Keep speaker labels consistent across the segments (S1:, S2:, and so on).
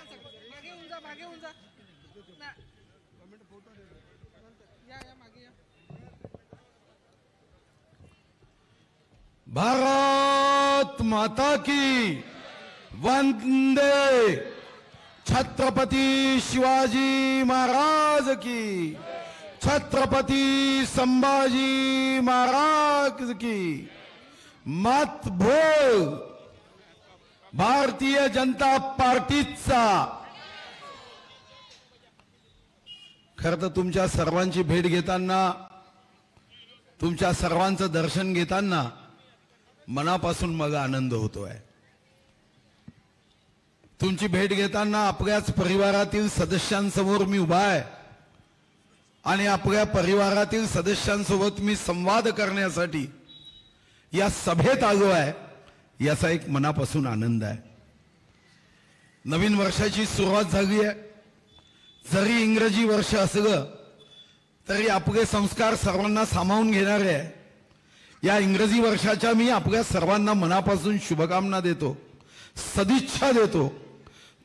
S1: मागे येऊन जा मागे येऊन जा. फोटो या या मागे या.
S2: भारत माता की वंदे छत्रपती शिवाजी महाराज की छत्रपती संभाजी महाराज की. मत भोग भारतीय जनता पार्टीचा. खर तर तुमच्या सर्वांची भेट घेताना तुमच्या सर्वांचं दर्शन घेताना मनापासून मग आनंद होतोय. तुमची भेट घेताना आपल्याच परिवारातील सदस्यांसमोर मी उभा आहे आणि आपल्या परिवारातील सदस्यांसोबत मी संवाद करण्यासाठी या सभेत आलो आहे. याचा एक मनापासून आनंद आहे. नवीन वर्षाची सुरुवात झाली आहे. जरी इंग्रजी वर्ष असलं तरी आपले संस्कार सर्वांना सामावून घेणारे आहे. या इंग्रजी वर्षाच्या मी आपल्या सर्वांना मनापासून शुभकामना देतो सदिच्छा देतो.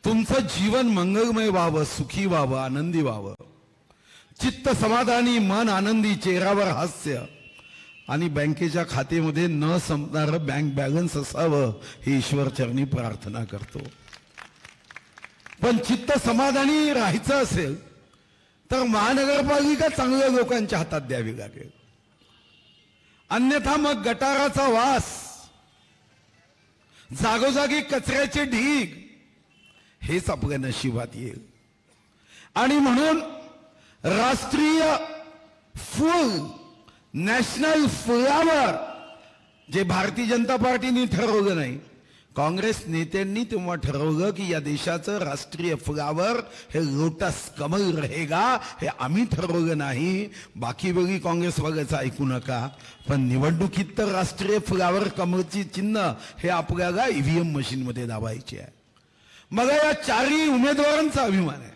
S2: तुमचं जीवन मंगलमय व्हावं सुखी व्हावं आनंदी व्हावं. चित्त समाधानी मन आनंदी चेहऱ्यावर हास्य. आणि बँकेच्या खात्यामध्ये न संपणारं बँक बॅलन्स असावं ही ईश्वरचरणी प्रार्थना करतो. पण चित्त समाधानी राहायचं असेल तर महानगरपालिका चांगल्या लोकांच्या हातात द्यावी लागेल. अन्यथा मग गटाराचा वास जागोजागी कचऱ्याचे ढीग हेच आपल्या नशिबात येईल. आणि म्हणून राष्ट्रीय फुल नॅशनल फ्लावर जे भारतीय जनता पार्टीने ठरवलं नाही. काँग्रेस नेत्यांनी तेव्हा ठरवलं की या देशाचं राष्ट्रीय फुलावर हे लोटस कमल रहेगा हे आम्ही ठरवलं नाही. बाकी वेगळी काँग्रेस वगैरेचं ऐकू नका. पण निवडणुकीत तर राष्ट्रीय फुलावर कमलची चिन्ह हे आपल्याला ईव्हीएम मशीनमध्ये दाबायचे आहे. मग या चारही उमेदवारांचा अभिमान आहे.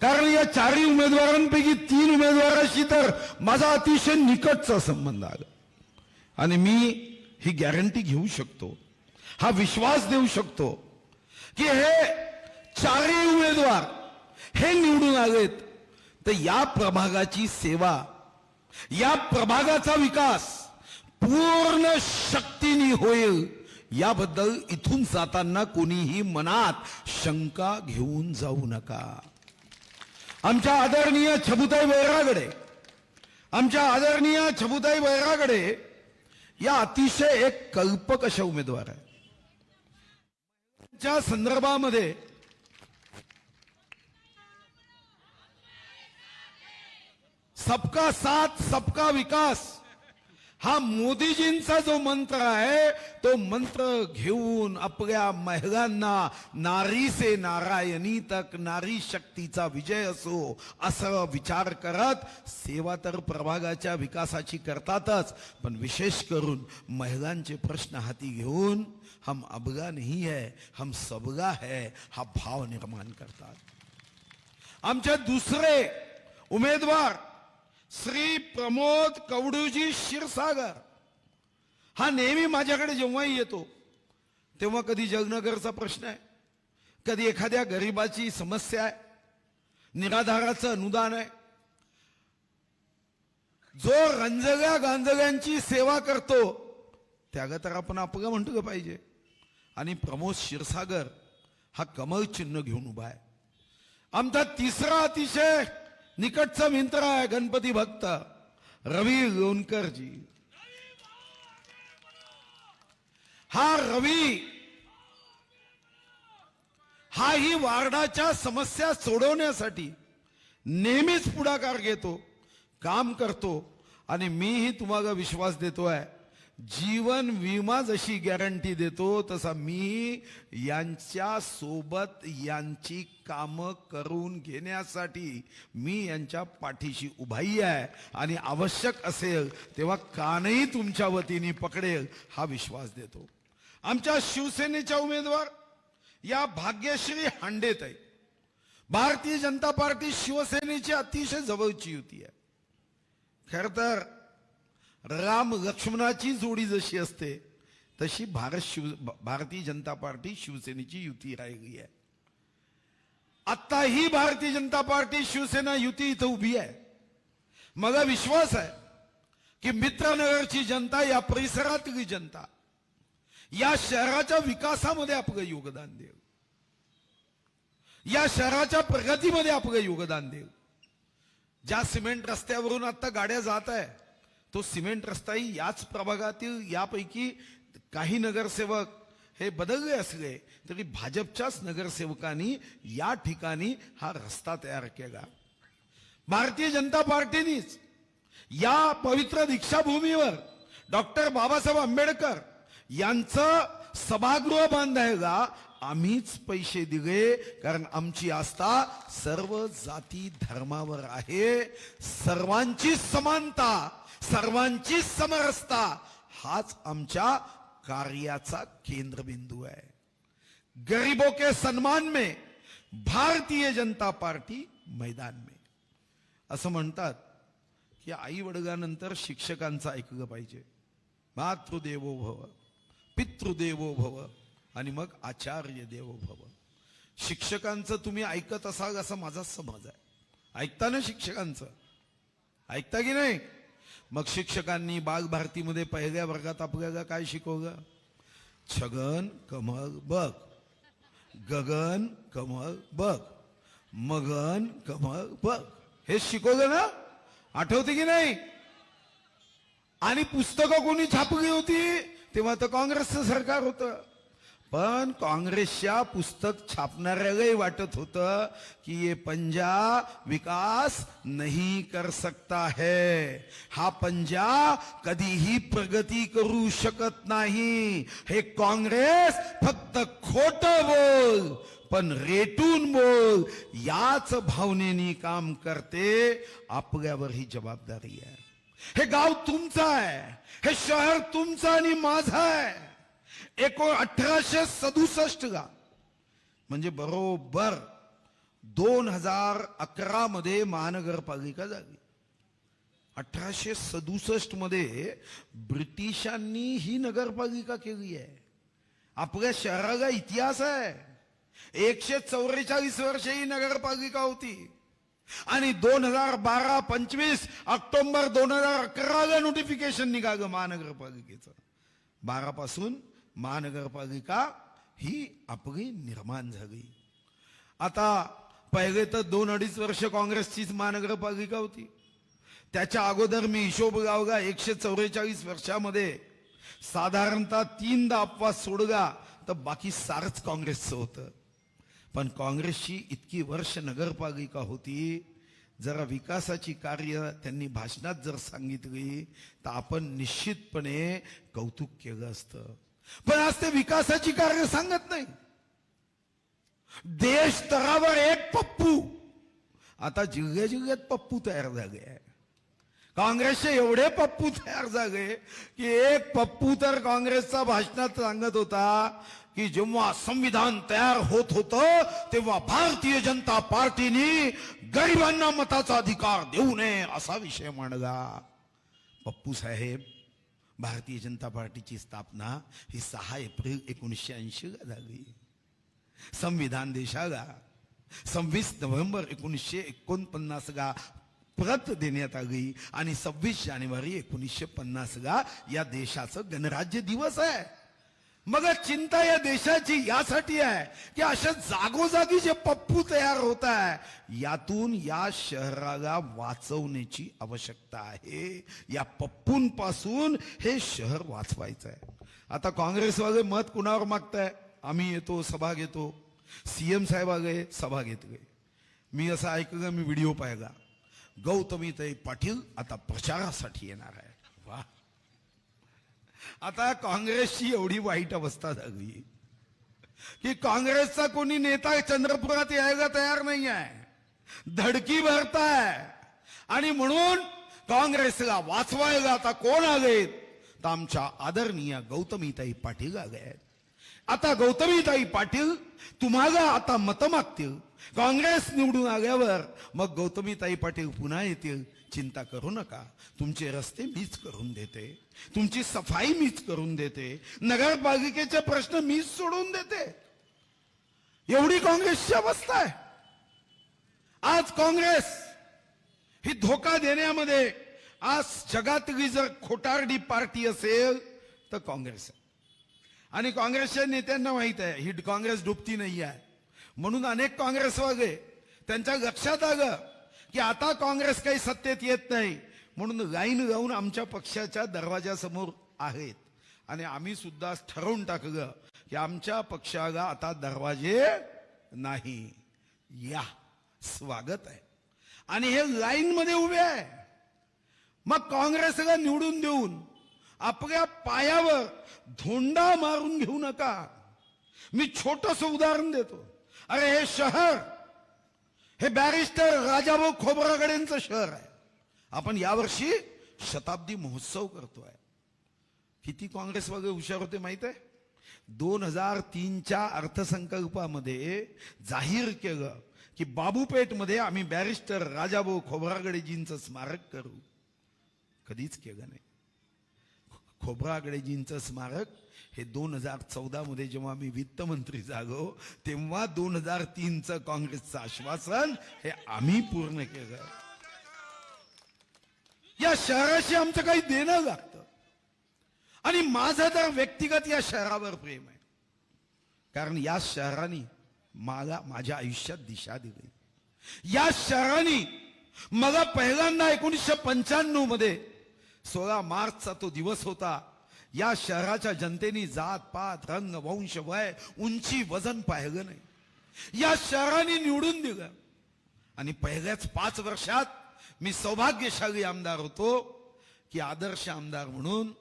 S2: कारण या चारही उमेदवारांपैकी तीन उमेदवाराशी तर माझा अतिशय निकटचा संबंध आला. आणि मी ही गॅरंटी घेऊ शकतो. हा विश्वास देऊ शकतो की हे चारही उमेदवार हे निवडून आलेत. तर या प्रभागाची सेवा या प्रभागाचा विकास पूर्ण शक्तीने होईल याबद्दल इथून जाताना कोणीही मनात शंका घेऊन जाऊ नका. आमच्या आदरणीय छबुताई बैरागडे आमच्या आदरणीय छबुताई बैरागडे या अतिशय एक कल्पक अशा उमेदवार आहे च्या संदर्भामध्ये सबका साथ सबका विकास हा मोदीजींचा जो मंत्र आहे तो मंत्र घेऊन आपल्या महिलांना नारी से नारायणी तक नारी शक्तीचा विजय असो असं विचार करत सेवा तर प्रभागाच्या विकासाची करतातच पण विशेष करून महिलांचे प्रश्न हाती घेऊन हम अबगा नाही है हम सबगा है हा भाव निर्माण करतात. आमच्या दुसरे उमेदवार श्री प्रमोद कवडूजी क्षीरसागर. हा नेहमी माझ्याकडे जेव्हाही येतो तेव्हा कधी जगनगरचा प्रश्न आहे कधी एखाद्या गरिबाची समस्या आहे निराधाराचं अनुदान आहे. जो रंजल्या गांजल्यांची सेवा करतो त्याग तर आपण आपलं म्हणतो का पाहिजे. आणि प्रमोद क्षीरसागर हा कमळ चिन्ह घेऊन उभा आहे. आमचा तिसरा अतिशय निकटचा मित्र आहे गणपती भक्त। रवी लोणकरजी हा रवी। हा ही वार्डाच्या समस्या सोडवण्यासाठी नेहमीच पुढाकार घेतो काम करतो आणि मीही तुम्हाला विश्वास देतो आहे. जीवन विमा जशी गॅरंटी देतो तसा मी यांच्या सोबत यांची कामं करून घेण्यासाठी मी यांच्या पाठीशी उभाई आहे. आणि आवश्यक असेल तेव्हा कानही तुमच्या वतीने पकडेल हा विश्वास देतो. आमच्या शिवसेनेच्या उमेदवार या भाग्यश्री हांडेत आहे. भारतीय जनता पार्टी शिवसेनेची अतिशय जवळची युती आहे. खर तर राम लक्ष्मणाची जोडी जशी असते तशी भारत शिव भारतीय जनता पार्टी शिवसेनेची युती राहिली आहे. आत्ताही भारतीय जनता पार्टी शिवसेना युती इथं उभी आहे. मला विश्वास आहे की मित्रनगरची जनता या परिसरातली जनता या शहराच्या विकासामध्ये आपलं योगदान देव या शहराच्या प्रगतीमध्ये आपलं योगदान देव ज्या सिमेंट रस्त्यावरून आता गाड्या जात आहे तो सिमेंट रस्ताही याच प्रभागातील यापैकी काही नगरसेवक हे बदलले असले तरी भाजपच्याच नगरसेवकांनी या ठिकाणी हा रस्ता तयार केला. भारतीय जनता पार्टीनीच या पवित्र दीक्षाभूमीवर डॉक्टर बाबासाहेब आंबेडकर यांचं सभागृह बांधायला आम्हीच पैसे दिले कारण आमची आस्था सर्व जाती धर्मावर आहे. सर्वांची समानता सर्वांची समरसता हाच आमच्या कार्याचा केंद्रबिंदू आहे. गरीबों के सन्मान में भारतीय जनता पार्टी मैदान में. असं म्हणतात की आई वडगानंतर शिक्षकांचं ऐकलं पाहिजे. मातृदेवो भव पितृदेवो भव आणि मग आचार्य देवो भव. शिक्षकांचं तुम्ही ऐकत असाल असा माझा समज आहे. ऐकता ना शिक्षकांचं. ऐकता की नाही? मग शिक्षकांनी बाल भारतीमध्ये पहिल्या वर्गात आपल्याला काय शिकवलं? छगन कमल बघ. गगन कमल बघ. मगन कमल बघ. हे शिकवलं ना? आठवते की नाही? आणि पुस्तकं कोणी छापली होती तेव्हा तर काँग्रेसचं सरकार होतं. पण काँग्रेसच्या पुस्तक छापणाऱ्यालाही वाटत होतं की ये पंजा विकास नहीं कर सकता है. हा पंजा कधीही प्रगती करू शकत नाही. हे काँग्रेस फक्त खोट बोल पण रेटून बोल याच भावनेनी काम करते आपल्यावर ही जबाबदारी आहे. हे गाव तुमचं आहे हे शहर तुमचं आणि माझं आहे. एको अठराशे सदुसष्ट ला. म्हणजे बरोबर दोन हजार अकरा मध्ये महानगरपालिका झाली. अठराशे सदुसष्टमध्ये ब्रिटिशांनी ही नगरपालिका केली आहे. आपल्या शहराला इतिहास आहे. एकशे चौवेचाळीस वर्ष ही नगरपालिका होती. आणि दोन हजार बारा पंचवीस ऑक्टोबर दोन हजार अकराला नोटिफिकेशन निघालं महानगरपालिकेचं. बारा पासून महानगरपालिका ही आपली निर्माण झाली. आता पहिले तर दोन अडीच वर्ष काँग्रेसचीच महानगरपालिका होती. त्याच्या अगोदर मी हिशोब लावला एकशे चौवेचाळीस वर्षामध्ये साधारणतः तीनदा अपवास सोडला तर बाकी सारच काँग्रेसचं होतं. पण काँग्रेसची इतकी वर्ष नगरपालिका होती जरा विकासाची कार्य त्यांनी भाषणात जर सांगितली तर आपण निश्चितपणे कौतुक केलं असतं. पण आज ते विकासाची कार्य सांगत नाही. देश स्तरावर एक पप्पू. आता जिल्ह्या जिल्ह्यात पप्पू तयार झाले आहे. काँग्रेसचे एवढे पप्पू तयार झाले की एक पप्पू तर काँग्रेसचा भाषणात सांगत होता की जेव्हा संविधान तयार होत होतं तेव्हा भारतीय जनता पार्टीने गरिबांना मताचा अधिकार देऊ नये असा विषय मांडला. पप्पू साहेब भारतीय जनता पार्टीची स्थापना ही सहा एप्रिल एकोणीसशे ऐंशीला झाली. संविधान देशाला सव्वीस नोव्हेंबर एकोणीसशे एकोणपन्नासगा परत प्रत देण्यात आली आणि सव्वीस जानेवारी एकोणीसशे पन्नासगा या देशाचं गणराज्य दिवस आहे. मग चिंता या देशाची यासाठी आहे की अशा जागोजागी जे पप्पू तयार होत आहे यातून या शहराला वाचवण्याची आवश्यकता आहे. या पप्पूंपासून हे शहर वाचवायचं आहे आता काँग्रेसवाले मत कुणावर मागताय? आम्ही येतो सभा घेतो. सीएम साहेब आले सभा घेतले. मी असं ऐकलं मी व्हिडिओ पाहिला. गौतमीताई पाटील आता प्रचारासाठी येणार आहे वा आता काँग्रेसची एवढी वाईट अवस्था झाली. की काँग्रेसचा कोणी नेता चंद्रपुरात यायला तयार नाही आहे धडकी भरताय. आणि म्हणून काँग्रेसला वाचवायला आता कोण आलेत? तर आमच्या आदरणीय गौतमीताई पाटील आले आहेत. आता गौतमीताई पाटील तुम्हाला आता मतं मागतील काँग्रेस निवडून आल्यावर मग गौतमीताई पाटील पुन्हा येतील. चिंता करू नका. तुमचे रस्ते मीच करून देते. तुमची सफाई मीच करून देते. नगरपालिकेचे प्रश्न मीच सोडून देते. एवढी काँग्रेसची अवस्था आहे. आज काँग्रेस ही धोका देण्यामध्ये आज जगातली जर खोटारडी पार्टी असेल तर काँग्रेस आहे. आणि काँग्रेसच्या नेत्यांना माहीत आहे ही काँग्रेस डुबती नाही आहे म्हणून अनेक काँग्रेसवाले त्यांच्या लक्षात आलं की आता काँग्रेस काही सत्तेत येत नाही. म्हणून लाईन लावून आमच्या पक्षाच्या दरवाजासमोर आहेत. आणि आम्ही सुद्धा ठरवून टाकलं की आमच्या पक्षाला आता दरवाजे नाही. या. स्वागत आहे. आणि हे लाईन मध्ये उभे आहे. मग काँग्रेसला निवडून देऊन आपल्या पायावर धोंडा मारून घेऊ नका. मी छोटस उदाहरण देतो. अरे हे शहर हे बॅरिस्टर राजाभाऊ खोबरागडेंचं शहर आहे. आपण यावर्षी शताब्दी महोत्सव करतोय. किती काँग्रेस वगैरे हुशार होते माहीत आहे? दोन हजार तीनच्या अर्थसंकल्पामध्ये जाहीर केलं की बाबूपेठमध्ये आम्ही बॅरिस्टर राजाभाऊ खोबरागडेजींचं स्मारक करू. कधीच केलं नाही. खोबरागडेजींचं स्मारक हे दोन हजार चौदा मध्ये जेव्हा मी वित्तमंत्री जागो तेव्हा दोन हजार तीनचं काँग्रेसचं आश्वासन हे आम्ही पूर्ण केलं. या शहराशी आमचं काही देणं लागतं. आणि माझं तर व्यक्तिगत या शहरावर प्रेम आहे. कारण या शहराने मला माझ्या आयुष्यात दिशा दिली. या शहराने मला पहिल्यांदा एकोणीसशे पंच्याण्णवमध्ये सोळा मार्चचा तो दिवस होता. या शहराच्या जनतेने जात पात रंग वंश वय उंची वजन पाहिलं नाही. या शहराने निवडून दिलं. आणि पहिल्याच पाच वर्षात मी सौभाग्यशाली आमदार होतो की आदर्श आमदार म्हणून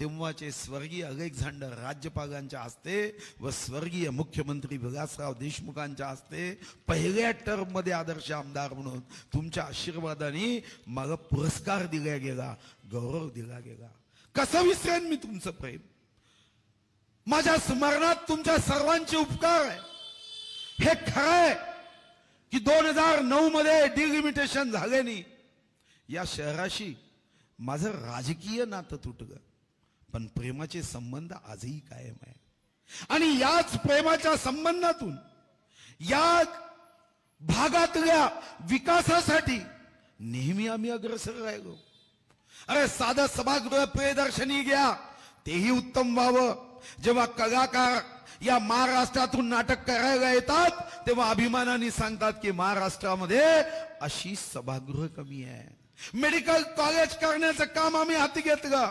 S2: तेव्हाचे स्वर्गीय अलेक्झांडर राज्यपालांच्या हस्ते व स्वर्गीय मुख्यमंत्री विलासराव देशमुखांच्या हस्ते पहिल्या टर्ममध्ये आदर्श आमदार म्हणून तुमच्या आशीर्वादाने मला पुरस्कार दिला गेला गौरव दिला गेला. कसं विसरेन मी तुमचं प्रेम? माझ्या स्मरणात तुमच्या सर्वांचे उपकार आहे. हे खरं आहे की दोन हजार नऊ मध्ये डिलिमिटेशन झाल्याने या शहराशी माझं राजकीय नातं तुटलं. पण प्रेमाचे संबंध आजही कायम आहे. आणि याच प्रेमाच्या संबंधातून या भागातल्या विकासासाठी नेहमी आम्ही अग्रसर राहिलो. अरे साधं सभागृह प्रियदर्शनी घ्या. तेही उत्तम व्हावं. जेव्हा कलाकार या महाराष्ट्रातून नाटक करायला येतात तेव्हा अभिमानाने सांगतात की महाराष्ट्रामध्ये अशी सभागृह कमी आहे. मेडिकल कॉलेज करण्याचं काम आम्ही हाती घेतलं.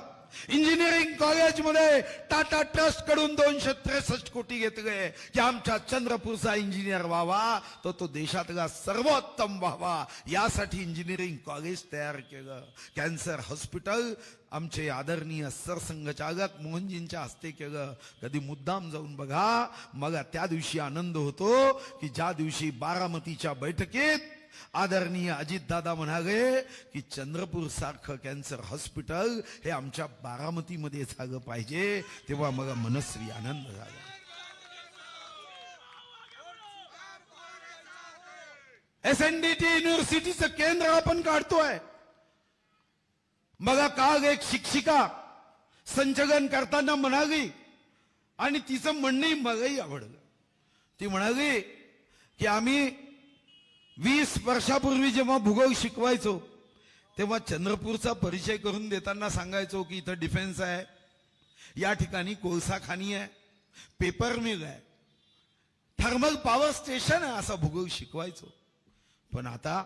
S2: इंजिनिअरिंग कॉलेजमध्ये टाटा ट्रस्टकडून दोनशे त्रेसष्ट कोटी घेतले की आमच्या चंद्रपूरचा इंजिनियर व्हावा तर तो देशातला सर्वोत्तम व्हावा. यासाठी इंजिनिअरिंग कॉलेज तयार केलं. कॅन्सर हॉस्पिटल आमचे आदरणीय सरसंघचालक मोहनजींच्या हस्ते केलं. कधी मुद्दाम जाऊन बघा. मला त्या दिवशी आनंद होतो की ज्या दिवशी बारामतीच्या बैठकीत आदरणीय अजितदादा म्हणाले की चंद्रपूर सारखं कॅन्सर हॉस्पिटल हे आमच्या बारामतीमध्ये झालं पाहिजे तेव्हा मला मनस्वी आनंद झाला. एस एन डी टी युनिव्हर्सिटीचं केंद्र आपण काढतोय. बघा काल एक शिक्षिका संचलन करताना म्हणाली आणि तिचं म्हणणंही मलाही आवडलं. ती म्हणाली की आम्ही वीस वर्षापूर्वी जेव्हा भूगोल शिकवायचो तेव्हा चंद्रपूरचा परिचय करून देताना सांगायचो की इथं डिफेन्स आहे या ठिकाणी कोळसा खाणी आहे पेपर मिल आहे. थर्मल पॉवर स्टेशन आहे असा भूगोल शिकवायचो. पण आता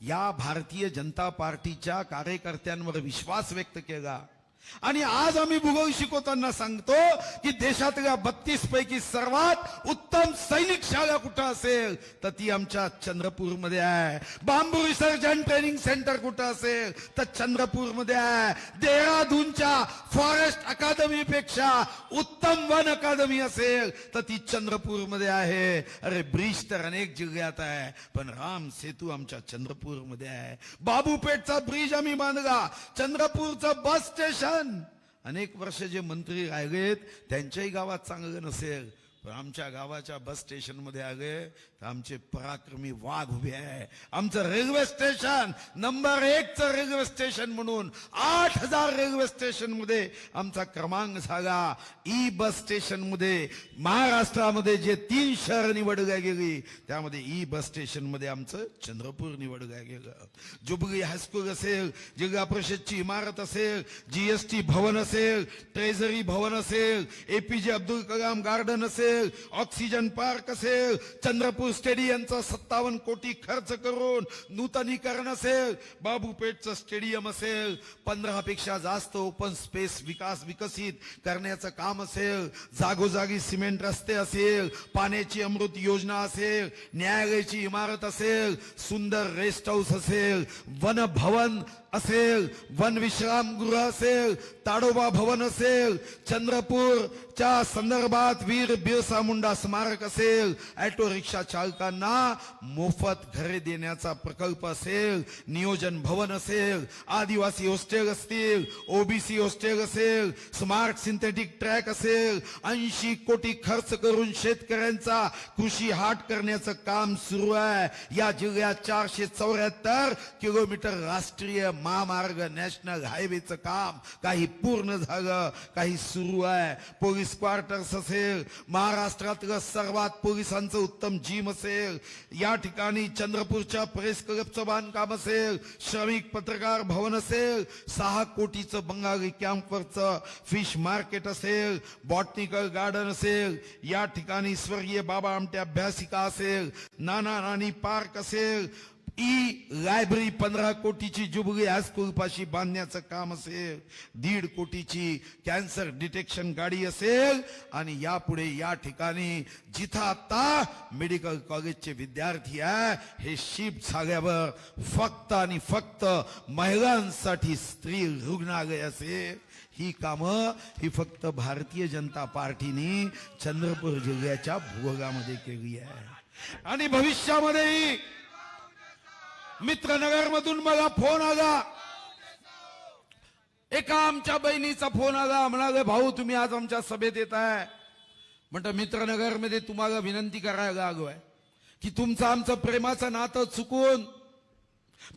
S2: या भारतीय जनता पार्टीच्या कार्यकर्त्यांवर विश्वास व्यक्त केला. आणि आज आम्ही भूगोल शिकवताना सांगतो की देशातल्या बत्तीस पैकी सर्वात उत्तम सैनिक शाळा कुठं असेल? तर ती आमच्या चंद्रपूरमध्ये आहे. बांबू विसर्जन ट्रेनिंग सेंटर कुठं असेल? तर चंद्रपूरमध्ये आहे. देहरादूनच्या फॉरेस्ट अकादमीपेक्षा उत्तम वन अकादमी असेल तर ती चंद्रपूरमध्ये आहे. अरे ब्रिज तर अनेक जिल्ह्यात आहे पण राम सेतू आमच्या चंद्रपूरमध्ये आहे. बाबूपेठचा ब्रिज आम्ही बांधला. चंद्रपूरचं बस स्टेशन अनेक वर्ष जे मंत्री राहिलेत त्यांच्याही गावात चांगलं नसेल. पण आमच्या गावाच्या बस स्टेशनमध्ये आगे आमचे पराक्रमी वाघ उभे आहे. आमचं रेल्वे स्टेशन नंबर एकचं रेल्वे स्टेशन म्हणून आठ हजार रेल्वे स्टेशनमध्ये आमचा क्रमांक झाला. ई बस स्टेशनमध्ये महाराष्ट्रामध्ये जे तीन शहर निवडल्या गेली त्यामध्ये ई बस स्टेशनमध्ये आमचं चंद्रपूर निवडल्या गेलं. जुबली हायस्कूल असेल जिल्हा परिषदची इमारत असेल जीएसटी भवन असेल ट्रेझरी भवन असेल एपीजे अब्दुल कलाम गार्डन असेल ऑक्सिजन पार्क असेल चंद्रपूर स्टेडियमचा सत्तावन्न कोटी खर्च करून नूतनीकरण असेल बाबूपेठचं स्टेडियम असेल पंधरा पेक्षा जास्त ओपन स्पेस विकास विकसित करण्याचं काम असेल जागोजागी सिमेंट रस्ते असेल पाण्याची अमृत योजना असेल न्यायालयाची इमारत असेल सुंदर रेस्ट हाऊस असेल वन भवन असेल वन विश्रामगृह असेल ताडोबा भवन असेल चंद्रपूरच्या संदर्भात वीर बिरसा मुंडा स्मारक असेल ऑटो रिक्षा चालकांना मोफत घरे देण्याचा प्रकल्प असेल नियोजन भवन असेल आदिवासी हॉस्टेल असतील ओबीसी हॉस्टेल असेल स्मार्ट सिंथेटिक ट्रॅक असेल ऐंशी कोटी खर्च करून शेतकऱ्यांचा कृषी हाट करण्याचं काम सुरू आहे. या जिल्ह्यात चारशे चौऱ्याहत्तर किलोमीटर राष्ट्रीय महामार्ग नॅशनल हायवेचं काम काही पूर्ण झालं काही सुरू आहे. पोलीस क्वार्टर्स असेल महाराष्ट्रातलं सर्वात पोलिसांचं उत्तम जिम असेल या ठिकाणी चंद्रपूरच्या प्रेस क्लबचं बांधकाम असेल श्रमिक पत्रकार भवन असेल सहा कोटीचं बंगाली कॅम्पवरचं फिश मार्केट असेल बॉटनिकल गार्डन असेल या ठिकाणी स्वर्गीय बाबा आमटे अभ्यासिका असेल नाना नानी पार्क असेल ई लायब्ररी पंधरा कोटीची जुबली हायस्कूल बांधण्याचं काम असेल दीड कोटीची कॅन्सर डिटेक्शन गाडी असेल आणि यापुढे या ठिकाणी जिथं आता मेडिकल कॉलेजचे विद्यार्थी आहे हे शिफ्ट झाल्यावर फक्त आणि फक्त महिलांसाठी स्त्री रुग्णालय असेल. ही कामं ही फक्त भारतीय जनता पार्टीने चंद्रपूर जिल्ह्याच्या भूभागामध्ये केली आहे. आणि भविष्यामध्येही मित्रनगर मधून मला फोन आला. एका आमच्या बहिणीचा फोन आला. म्हणाले भाऊ तुम्ही आज आमच्या सभेत येत आहे. म्हणतं मित्रनगरमध्ये तुम्हाला विनंती करायला आहे की तुमचं आमचं प्रेमाचं नातं चुकून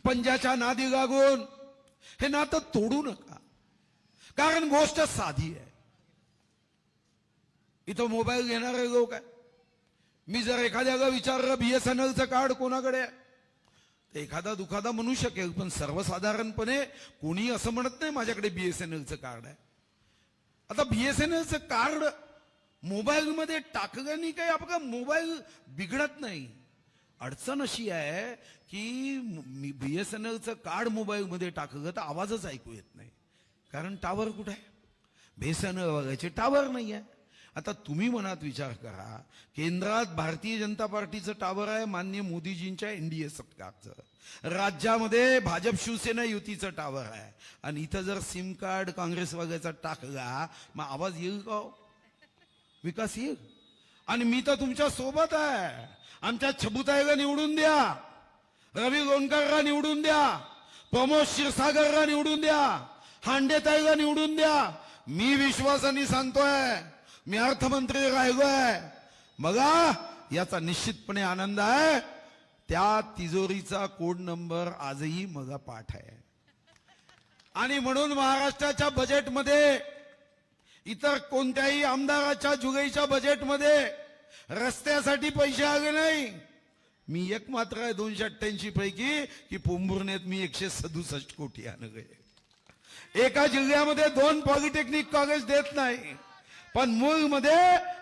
S2: पंजाच्या नादी लागून हे नातं तोडू नका. कारण गोष्ट साधी आहे. इथं मोबाईल घेणारे लोक आहे मी जर एखाद्याला विचारलं बीएसएनएलचं कार्ड कोणाकडे आहे? तर एखादा दुखादा म्हणू शकेल पण सर्वसाधारणपणे कोणी असं म्हणत नाही माझ्याकडे बीएसएनएलचं कार्ड आहे. आता बीएसएनएलचं कार्ड मोबाईलमध्ये टाकल्याने काही आपला मोबाईल बिघडत नाही. अडचण अशी आहे की बी एस एन एलचं कार्ड मोबाईलमध्ये टाकलं तर आवाजच ऐकू येत नाही. कारण टावर कुठे आहे? बेसएनएल वगैरेचे टावर नाही आहे आता तुम्ही मनात विचार करा केंद्रात भारतीय जनता पार्टीचं टावर आहे मान्य मोदीजींच्या एनडीए सरकारचं राज्यामध्ये भाजप शिवसेना युतीचं टावर आहे. आणि इथं जर सिम कार्ड काँग्रेस वगैरेचा टाकला मग आवाज येईल का हो? विकास येईल. आणि मी तर तुमच्यासोबत आहे. आमच्या छबुताईला निवडून द्या. रवी गोंडकरला निवडून द्या. प्रमोद क्षीरसागरला निवडून द्या. हांडेताईला निवडून द्या. मी विश्वासाने सांगतोय मी अर्थमंत्री राहिलोय. बघा याचा निश्चितपणे आनंद आहे. त्या तिजोरीचा कोड नंबर आजही मगा पाठ आहे. आणि म्हणून महाराष्ट्राच्या बजेटमध्ये इतर कोणत्याही आमदाराच्या जुगईच्या बजेटमध्ये रस्त्यासाठी पैसे आले नाही. मी एक मात्र आहे दोनशे अठ्ठ्याऐंशी पैकी की पोंभुर्ण्यात मी एकशे सदुसष्ट कोटी आणले. एका जिल्ह्यामध्ये दोन पॉलिटेक्निक कॉलेज देत नाही. पण मूळमध्ये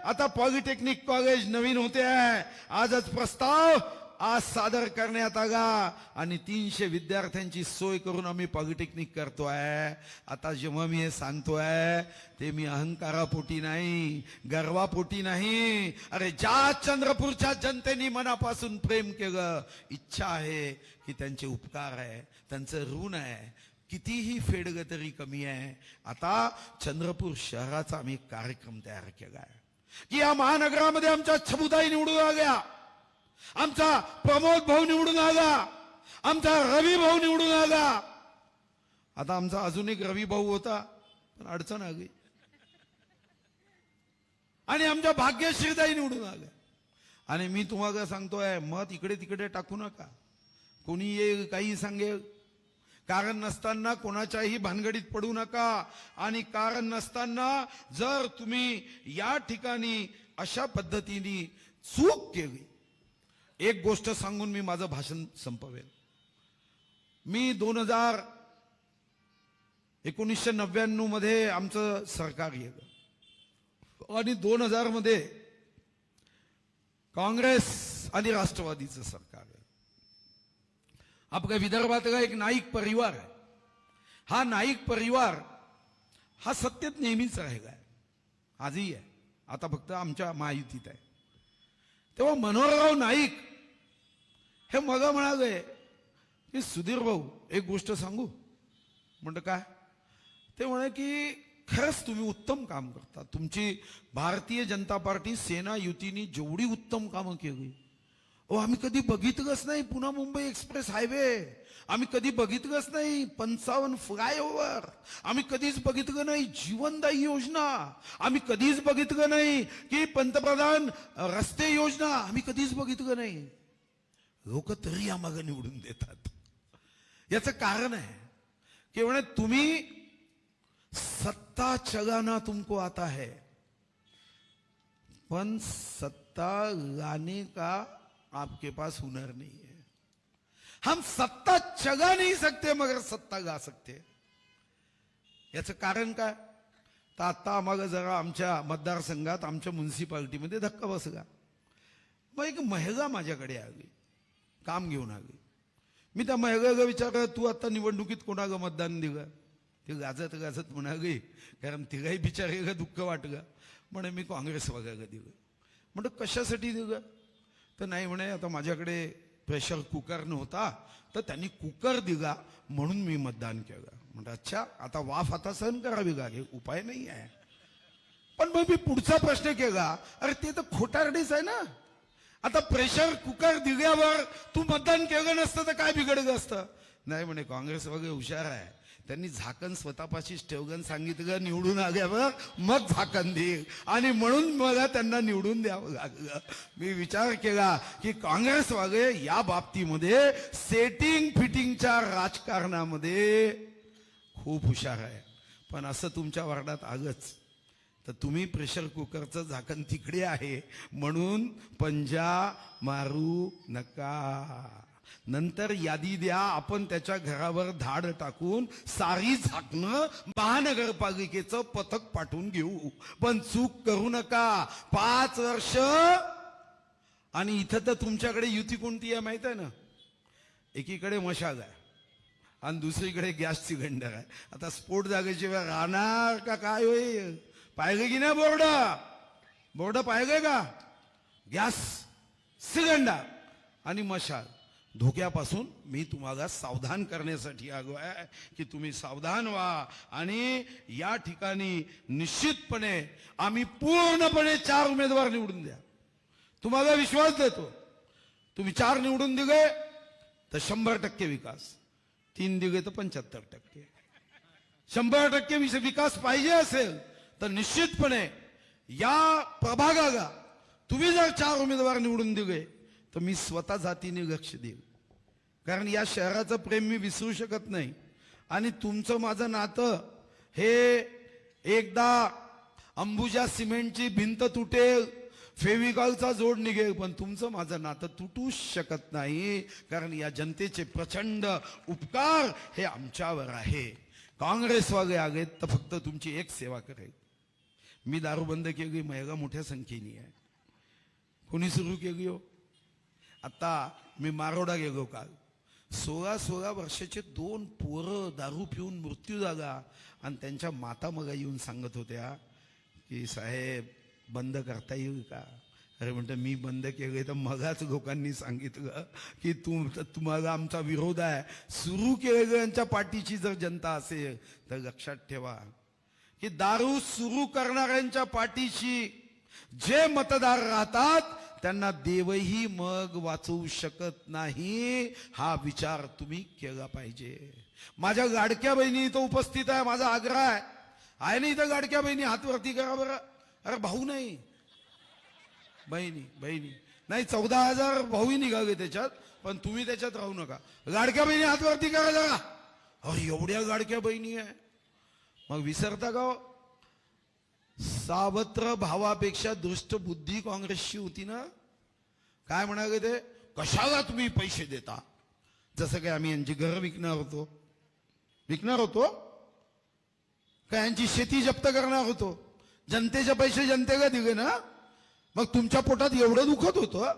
S2: आता पॉलिटेक्निक कॉलेज नवीन होते आहे. आजच प्रस्ताव आज सादर करण्यात आला. आणि तीनशे विद्यार्थ्यांची सोय करून आम्ही पॉलिटेक्निक करतोय आता जेव्हा मी हे सांगतोय ते मी अहंकारापोटी नाही गर्वापोटी नाही. अरे ज्या चंद्रपूरच्या जनतेने मनापासून प्रेम केलं इच्छा आहे की त्यांचे उपकार आहे त्यांचं ऋण आहे कितीही फेडग तरी कमी आहे. आता चंद्रपूर शहराचा आम्ही कार्यक्रम तयार केला आहे की या महानगरामध्ये आमच्या छबुताई निवडून आल्या. आमचा प्रमोद भाऊ निवडून आला. आमचा रवी भाऊ निवडून आला. आता आमचा अजून एक रवी भाऊ होता पण अडचण आली. आणि आमच्या भाग्यश्रीताई निवडून आल्या. आणि मी तुम्हाला सांगतोय मत इकडे तिकडे टाकू नका. कोणी येईल काही सांगेल. कारण नसताना कोणाच्याही भानगडीत पडू नका. आणि कारण नसताना जर तुम्ही या ठिकाणी अशा पद्धतीने चूक केली. एक गोष्ट सांगून मी माझं भाषण संपवेल. मी दोन हजार एकोणीसशे नव्याण्णवमध्ये आमचं सरकार गेलं आणि दोन हजारमध्ये काँग्रेस आणि राष्ट्रवादीचं सरकार आहे. आपल्या विदर्भातला एक नाईक परिवार आहे हा नाईक परिवार हा सत्तेत नेहमीच राहिला आहे आजही आहे आता फक्त आमच्या महायुतीत आहे। तेव्हा मनोहरराव नाईक हे मग म्हणाले की सुधीर भाऊ एक गोष्ट सांगू. म्हणतं काय? ते म्हणे की खरंच तुम्ही उत्तम काम करता. तुमची भारतीय जनता पार्टी सेना युतीनी जेवढी उत्तम कामं केली अहो आम्ही कधी बघितलंच नाही पुन्हा मुंबई एक्सप्रेस हायवे. आम्ही कधी बघितलंच नाही पंचावन्न फ्लायओव्हर. आम्ही कधीच बघितलं नाही जीवनदायी योजना. आम्ही कधीच बघितलं नाही की पंतप्रधान रस्ते योजना. आम्ही कधीच बघितलं नाही. लोक तरी आम्हाला निवडून देतात. याचं कारण आहे की म्हणे तुम्ही सत्ता चगाना तुमको आता है. पण सत्ता लाने का आपके पास हुनर नहीं है। हम सत्ता चगा नहीं सकते मगर सत्ता गा सकते याचं कारण काय? तर आता मग जरा आमच्या मतदारसंघात आमच्या म्युन्सिपाल्टीमध्ये धक्का बसला. मग एक महिला माझ्याकडे आली. काम घेऊन आली. मी त्या महिलेला विचारलं तू आता निवडणुकीत कोणाला मतदान दिलं? ते गाजत गाजत म्हणाली कारण तिलाही बिचारीला दुःख वाटलं. म्हणे मी काँग्रेस वगैरे दिलं. म्हणलं कशासाठी दिलं? तर नाही म्हणे आता माझ्याकडे प्रेशर कुकर नव्हता तर त्यांनी कुकर दिला म्हणून मी मतदान केलं. म्हणजे अच्छा आता वाफ आता सहन करावी लागेल उपाय नाही आहे. पण मग मी पुढचा प्रश्न केला अरे ते तर खोटारडीच आहे ना. आता प्रेशर कुकर दिल्यावर तू मतदान केलं नसतं तर काय बिघडलं असतं? नाही म्हणे काँग्रेस वगैरे हुशार आहे. त्यांनी झाकण स्वतःपाशीच ठेवगण सांगितलं निवडून आल्यावर मग झाकण देईल आणि म्हणून मला त्यांना निवडून द्यावं लागलं. मी विचार केला की काँग्रेस या बाबतीमध्ये सेटिंग फिटिंगच्या राजकारणामध्ये खूप हुशार आहे. पण असं तुमच्या वार्डात आलंच. तर तुम्ही प्रेशर कुकरचं झाकण तिकडे आहे म्हणून पंजा मारू नका. नंतर यादी द्या आपण त्याच्या घरावर धाड टाकून सारी झाकणं महानगरपालिकेचं पथक पाठवून घेऊ. पण चूक करू नका. पाच वर्ष आणि इथं तर तुमच्याकडे युती कोणती आहे माहीत आहे ना? एकीकडे मशाल आहे आणि दुसरीकडे गॅस सिलेंडर आहे. आता स्फोट जागेची वेळ राहणार का काय होईल पाहिलं की नाही बोर्ड? बोर्ड पाहिजे का? गॅस सिलेंडर आणि मशाल धोक्यापासून मी तुम्हाला सावधान करण्यासाठी आलो आहे की तुम्ही सावधान व्हा. आणि या ठिकाणी निश्चितपणे आम्ही पूर्णपणे चार उमेदवार निवडून द्या. तुम्हाला विश्वास देतो. तुम्ही चार निवडून दिले तर शंभर टक्के विकास. तीन दिले तर पंच्याहत्तर टक्के. शंभर टक्के विकास पाहिजे असेल तर निश्चितपणे या प्रभागाला तुम्ही जर चार उमेदवार निवडून दिले तर मी स्वतः जातीने लक्ष देईल कारण या शहराचं प्रेम मी विसरू शकत नाही. आणि तुमचं माझं नातं हे एकदा अंबुजा सिमेंटची भिंत तुटेल फेविकॉलचा जोड निघेल पण तुमचं माझं नातं तुटूच शकत नाही. कारण या जनतेचे प्रचंड उपकार हे आमच्यावर आहे. काँग्रेसवाले आले तर फक्त तुमची एक सेवा करेल. मी दारू बंद केली महिला मोठ्या संख्येने आहे. कोणी सुरू केली हो? आता मी मारोडा गेलो काल. सोळा सोळा वर्षाचे दोन पोरं दारू पिऊन मृत्यू झाला आणि त्यांच्या माता मग येऊन सांगत होत्या की साहेब बंद करता येईल का? अरे म्हणतं मी बंद केले तर मगाच लोकांनी सांगितलं की तुम तुम्हाला आमचा विरोध आहे. सुरू केलेल्यांच्या पाठीची जर जनता असेल तर लक्षात ठेवा की दारू सुरू करणाऱ्यांच्या पाठीशी जे मतदार राहतात त्यांना देवही मग वाचवू शकत नाही हा विचार तुम्ही केला पाहिजे. माझ्या गाडक्या बहिणी इथं उपस्थित आहे माझा आग्रह आहे. आहे ना इथं गाडक्या बहिणी? हातवरती करा बरं. अरे भाऊ नाही. बहिणी बहिणी. नाही चौदा हजार भाऊही निघावे त्याच्यात पण तुम्ही त्याच्यात राहू नका. गाडक्या बहिणी हातवरती करा जरा. अरे एवढ्या गाडक्या बहिणी आहे. मग विसरता का हो? सावत्र भावापेक्षा दुष्ट बुद्धी काँग्रेसची होती ना? काय म्हणाले ते? कशाला तुम्ही पैसे देता? जसं काय आम्ही यांची घर विकणार होतो. विकणार होतो? का यांची शेती जप्त करणार होतो? जनतेचे पैसे जनतेला दिले ना? मग तुमच्या पोटात एवढं दुखत होतं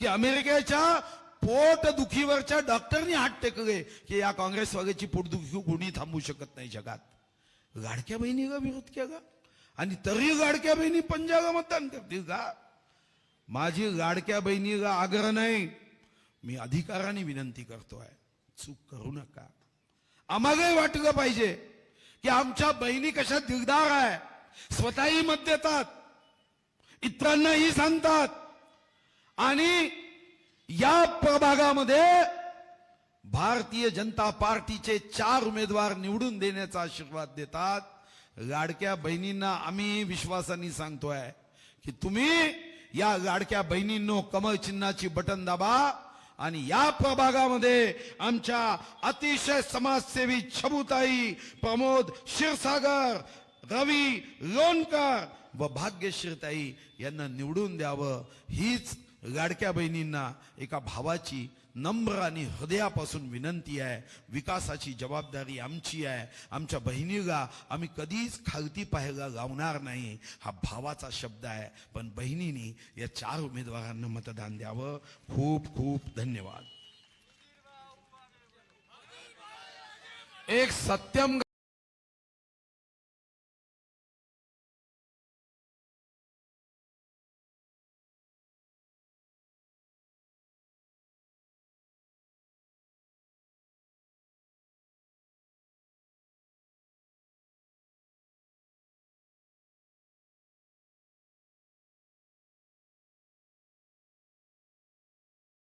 S2: की अमेरिकेच्या पोट दुखीवरच्या डॉक्टरनी हात टेकले की या काँग्रेसवाल्याची पोटदुखी कोणी थांबू शकत नाही जगात. लाडक्या बहिणीला विरोध केला. आणि तरी लाडक्या बहिणी पंजाबला मतदान करतील का? माझी लाडक्या बहिणीला आग्रह नाही. मी अधिकाराने विनंती करतोय चूक करू नका. आम्हालाही वाटलं पाहिजे की आमच्या बहिणी कशा दिगदार आहे स्वतःही मत देतात इतरांनाही सांगतात. आणि या प्रभागामध्ये भारतीय जनता पार्टीचे चार उमेदवार निवडून देण्याचा आशीर्वाद देतात. लाडक्या बहिणींना आम्ही विश्वासाने सांगतोय की तुम्ही या लाडक्या बहिणींनो कमळ चिन्हाची बटन दाबा आणि या प्रभागामध्ये आमच्या अतिशय समाजसेवी छबुताई प्रमोद क्षीरसागर रवी लोणकर व भाग्यश्रीताई यांना निवडून द्यावं. हीच लाडक्या बहिणींना एका भावाची नम्र आणि हृदयापासून विनंती आहे विकासाची जबाबदारी आमची आहे आमच्या बहिणीला आम्ही कधीच खालती पाहायला लावणार नाही हा भावाचा शब्द आहे. पण बहिणींनी या चार उमेदवारांना मतदान द्यावं. खूप खूप धन्यवाद. एक सत्यम